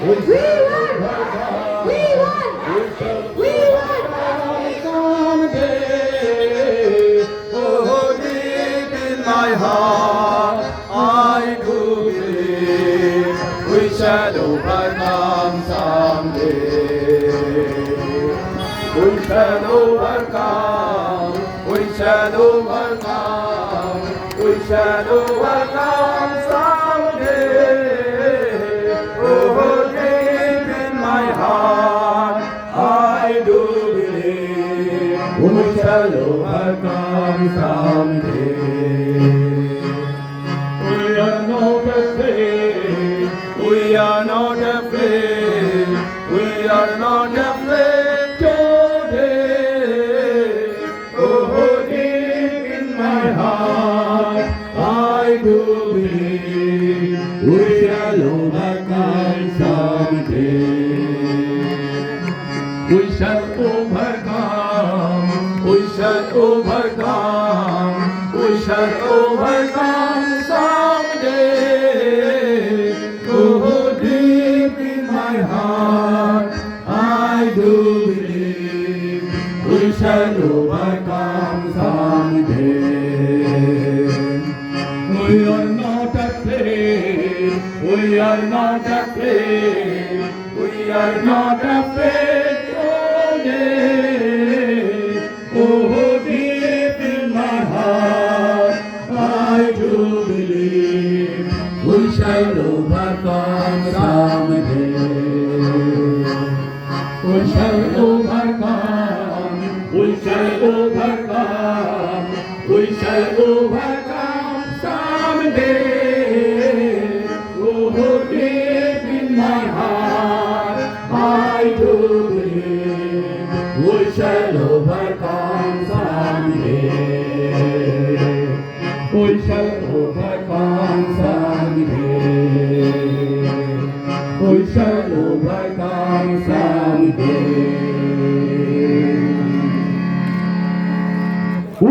We won! We won! We won! someday. Oh, deep in my heart, I do believe we shall overcome someday. We shall overcome, we shall overcome, we shall overcome shall overcome someday. We are not afraid. We are not afraid. We are not afraid today. Oh, deep in my heart, I do believe we shall overcome someday. We shall. We shall overcome. We shall overcome someday. Oh, deep in my heart, I do believe we shall overcome someday. We are not afraid. We are not afraid. We are not afraid oh, today. We shall overcome someday. We shall overcome. We shall overcome. We shall overcome someday. Oh, deep in my heart, I do believe we shall overcome someday. We shall overcome someday. We shall overcome someday.